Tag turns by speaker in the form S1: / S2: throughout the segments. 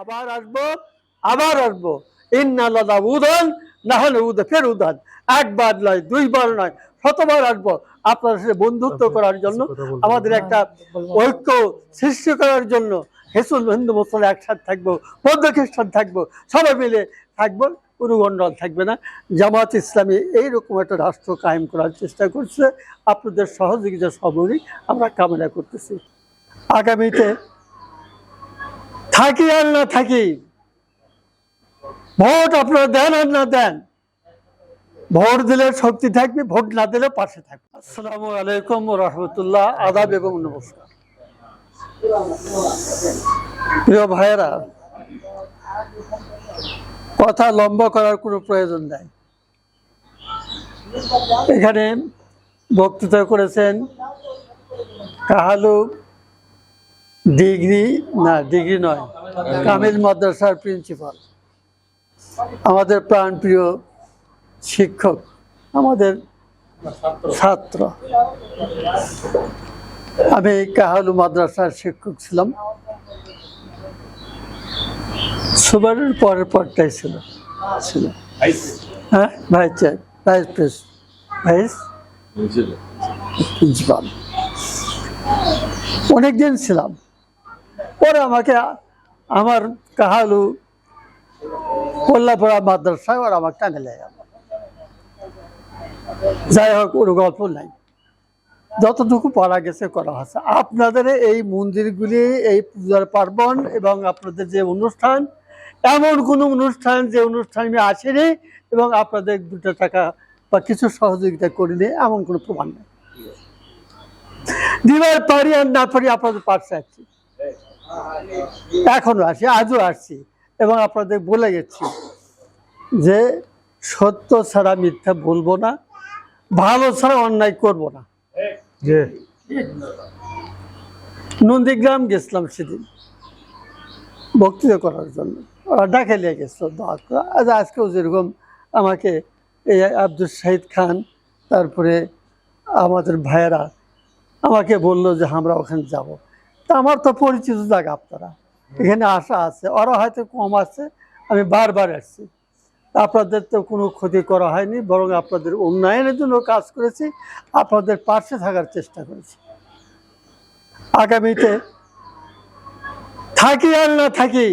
S1: আবার আসব আবার আসব। ইন্নাল্লাহ উদান না হলে উদে ফের উদান। একবার নয় দুইবার নয় শতবার আসব আপনার সাথে বন্ধুত্ব করার জন্য আমাদের একটা ঐক্য সৃষ্টি করার জন্য হেসুল হিন্দু মুসলিম একসাথে থাকব বৌদ্ধ খ্রিস্টান থাকব সবাই মিলে থাকব কোনো গন্ডল থাকবে না। জামাত ইসলামী এইরকম একটা রাষ্ট্র কায়েম করার চেষ্টা করছে। আপনাদের সহযোগিতা সবরই আমরা কামনা করতেছি। আগামীতে থাকি আর না থাকি? ভোট আপনারা দেন আর না দেন? ভোট দিলে শক্তি থাকবে, ভোট না দিলে পাশে থাকবে। আসসালামু আলাইকুম রহমতুল্লাহ, আদাব এবং নমস্কার। প্রিয় ভাইয়েরা, কথা লম্বা করার কোনো প্রয়োজন নাই। এখানে বক্তৃতা করেছেন কাহালু ডিগ্রি না ডিগ্রি নয় কামিল মাদ্রাসার প্রিন্সিপাল। আমাদের প্রাণপ্রিয় শিক্ষক আমাদের ছাত্র। আমি কাহালু মাদ্রাসার শিক্ষক ছিলাম। সুবারের পরের পরটাই ছিল। ছিল। হ্যাঁ vice chair vice press vice principal অনেকদিন ছিলাম। পরে আমাকে আমার কাহালু কল্লাপাড়া মাদ্রাসায় ওরা আমাকে টানে লেগে যাই হোক ওর গল্প নাই। যতটুকু পড়া গেছে করা হচ্ছে আপনাদের এই মন্দিরগুলি, এই পূজার পার্বণ এবং আপনাদের যে অনুষ্ঠান, এমন কোনো অনুষ্ঠান যে অনুষ্ঠান আমি আসেনি এবং আপনাদের দুটো টাকা বা কিছু সহযোগিতা করিনি, এমন কোনো প্রমাণ নেই। দিবার পারি আর না পারি আপনাদের পাশে আছি। এখনও আসি আজও আসছি এবং আপনাদের বলে গেছি যে সত্য ছাড়া মিথ্যা বলব না ভালো ছাড়া অন্যায় করব না। নন্দীগ্রাম গেছিলাম সেদিন বক্তৃতা করার জন্য। ওরা ডাকে নিয়ে গেছিল করে। আজ আজকেও যেরকম আমাকে এই আব্দুল শাহিদ খান তারপরে আমাদের ভাইয়েরা আমাকে বলল যে আমরা ওখানে যাব। আমার তো পরিচিত জায়গা আপনারা। এখানে আশা আছে ওরা হয়তো কম আছে, আমি বারবার আসছি। আপনাদের তো কোনো ক্ষতি করা হয়নি, বরং আপনাদের উন্নয়নের জন্য কাজ করেছি, আপনাদের পাশে থাকার চেষ্টা করেছি। আগামীতে থাকি আর না থাকি,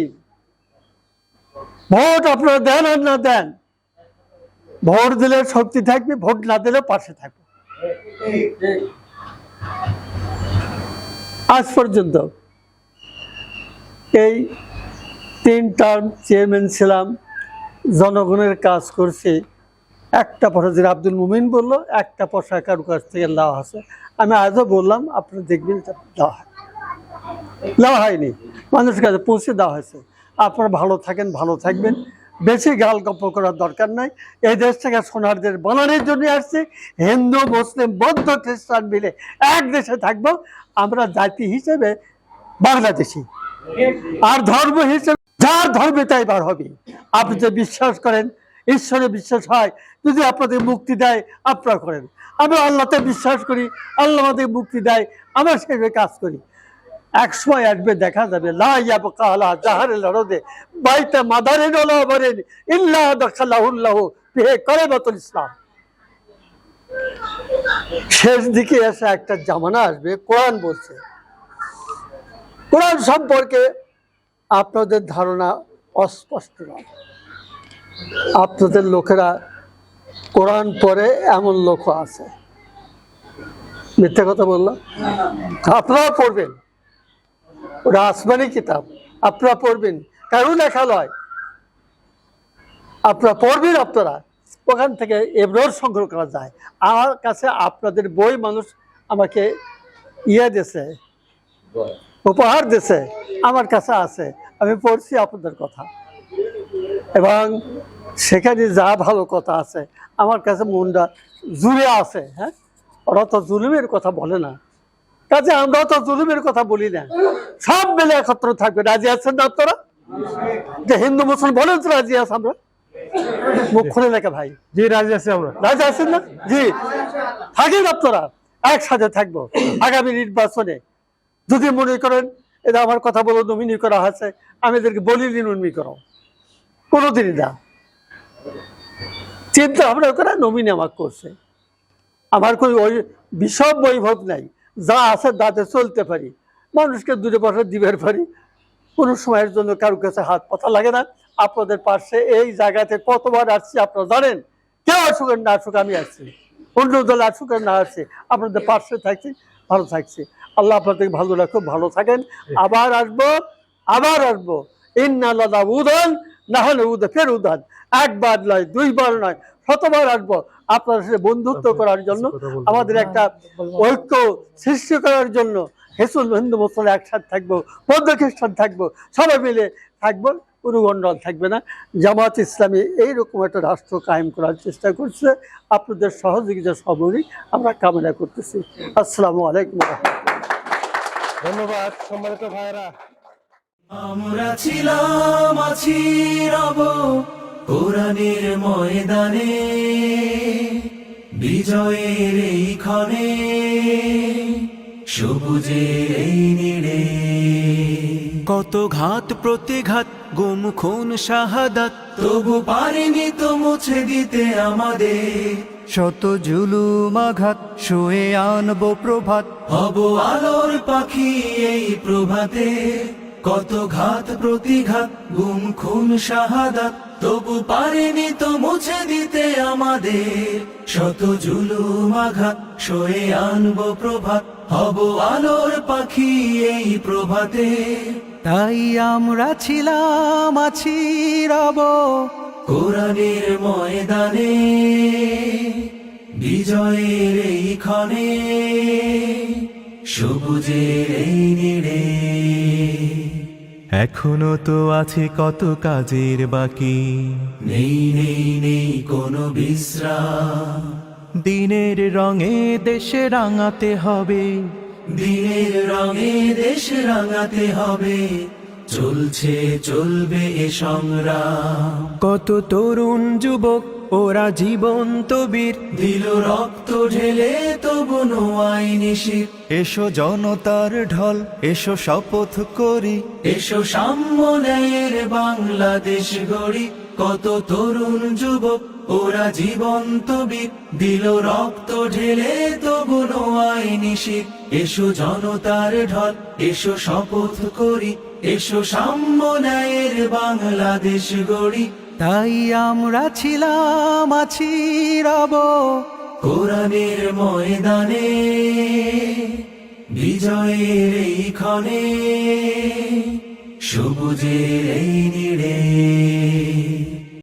S1: ভোট আপনারা দেন আর না দেন, ভোট দিলে শক্তি থাকবে, ভোট না দিলে পাশে থাকবে। আজ পর্যন্ত এই তিন টার্ম চেয়ারম্যান ছিলাম, জনগণের কাজ করছি। একটা পয়সা যেটা আব্দুল মুমিন বলল, একটা পয়সা কারও কাছ থেকে দেওয়া আছে আমি আজও বললাম আপনি দেখবেন দেওয়া হয়। হয়নি। মানুষের কাছে পৌঁছে দেওয়া হয়েছে। আপনারা ভালো থাকেন, ভালো থাকবেন। বেশি গাল গপ্প করার দরকার নাই। এই দেশ থেকে সোনারদের বানানোর জন্য আসছে। হিন্দু, মুসলিম, বৌদ্ধ, খ্রিস্টান মিলে এক দেশে থাকব। আমরা জাতি হিসেবে বাংলাদেশি। আর ধর্ম হিসেবে যার ধর্মে তাই বার হবে। আপনি যে বিশ্বাস করেন, ঈশ্বরে বিশ্বাস হয়, যদি আপনাদের মুক্তি দেয়, আপনারা করেন। আমি আল্লাহতে বিশ্বাস করি, আল্লাহ আমাদের মুক্তি দেয়, আমরা সেভাবে কাজ করি। এক সময় আসবে দেখা যাবে, লা ইয়াবকা আলা জাহারিল মাদারিন ওলা বারিন, ইল্লা দাখালাহুল্লাহু ইসলাম। শেষ দিকে এসে একটা জামানা আসবে, কোরআন বলছে। কোরআন সম্পর্কে আপনাদের ধারণা অস্পষ্ট নয়। আপনাদের লোকেরা কোরআন পড়ে এমন লোক আছে। মিথ্যা কথা বললাম? আপনারা পড়বেন। ওটা আসমানি কিতাব। আপনারা পড়বেন। কারও লেখা নয় আপনারা পড়বেন আপনারা। ওখান থেকে এবার সংগ্রহ করা যায়। আমার কাছে আপনাদের বই মানুষ আমাকে ইয়ে দিয়েছে, উপহার দিয়েছে, আমার কাছে আছে। আমি পড়ছি আপনাদের কথা। এবং সেখানে যা ভালো কথা আছে, আমার কাছে মনটা জুড়ে আছে হ্যাঁ? ওরা তো জুলুমের কথা বলে না। কাজে আমরাও তো জুলুমের কথা বলি না। সব মিলে একত্র থাকবে। রাজি আছেন না আপনারা? যে হিন্দু মুসলমান বলেন তো রাজি আছে আমরা। মুখ খুলে লেখা ভাই।
S2: জি রাজি আছি আমরা।
S1: রাজি আছেন না? জি। থাকেন আপনারা? একসাথে থাকব। আগামী নির্বাচনে। যদি মনে করেন এটা আমার কথা বলে নমিনি করা হয়েছে আমি এদেরকে বলি বলিনি নমিনি করো কোনোদিনই না। চিন্তা ভাবনা করে নমিনি আমাকে করছে। আমার কোনো ওই বিষম বৈভব নাই। যা আছে তাতে চলতে পারি। মানুষকে দূরে বসে দিবের পারি। কোনো সময়ের জন্য কারোর কাছে হাত পাতা লাগে না। আপনাদের পাশে এই জায়গাতে কতবার আসছি আপনারা জানেন? কেউ আসুক না আসুক, আমি আসছি। অন্য দল আসুক না আসছি, আপনাদের পাশে থাকছি, ভালো থাকছি। আল্লাহ আপনাদের ভালো রাখো ভালো থাকেন। আবার আসব আবার আসব। ইন্নাল্লাহ উদান না হলে উদা ফের উদান একবার নয়, দুইবার নয়, শতবার আসব। আপনার সাথে বন্ধুত্ব করার জন্য আমাদের একটা ঐক্য সৃষ্টি করার জন্য হেসুল হিন্দু মুসলমান একসাথে থাকব বৌদ্ধ খ্রিস্টান থাকব সবাই মিলে থাকব কোনো গন্ডল থাকবে না। জামাত ইসলামী এইরকম একটা রাষ্ট্র কায়েম করার চেষ্টা করছে। আপনাদের সহযোগিতা সবরই আমরা কামনা করতেছি। আসসালামু আলাইকুম
S2: ধন্যবাদ সম্মানিত ভাইরা
S3: আমরা ছিলাম আছি রব। কোরআনের ময়দানে বিজয়ের এই ক্ষণে সবুজের এই নিড়ে। কত ঘাত প্রতিঘাত গুম খুন শাহাদাত। তবু পারিনি তো মুছে দিতে আমাদের।
S4: শত জুলুম আঘাত শুয়ে আনব প্রভাত।
S3: হব আলোর পাখি এই প্রভাতে। কত ঘাত প্রতিঘাত গুম খুন শাহাদাত। তবু পারেনি তো মুছে দিতে আমাদের। শত জুলুম আঘাত সয়ে আনব প্রভাত হব আলোর পাখি এই প্রভাতে।
S4: তাই আমরা ছিলাম আছি রব।
S3: কোরআনের ময়দানে বিজয়ের এই ক্ষণে সবুজের এই নিড়ে।
S5: এখনও তো আছে কত কাজের বাকি।
S3: নেই নেই নেই কোনো বিশ্রাম।
S5: দিনের রঙে দেশে রাঙাতে হবে।
S3: দিনের রঙে দেশ রাঙাতে হবে। চলছে চলবে এ সংগ্রাম।
S5: কত তরুণ যুবক ওরা জীবন্ত বীর।
S3: দিল রক্ত ঢেলে তবু নোয়াই নিশির
S5: এসো। জনতার ঢল এসো শপথ করি।
S3: এসো সাম্য ন্যায়ের বাংলাদেশ গড়ি। কত তরুণ যুবক ওরা জীবন্ত বীর। দিল রক্ত ঢেলে তবু নোয়াই নিশির এসো জনতার ঢল এসো শপথ করি। এসো সাম্য ন্যায়ের বাংলাদেশ গড়ি।
S4: তাই আমরা ছিলাম আছি রব।
S3: কোরআনের ময়দানে বিজয়ের এই ক্ষণে সবুজের এই নিড়ে।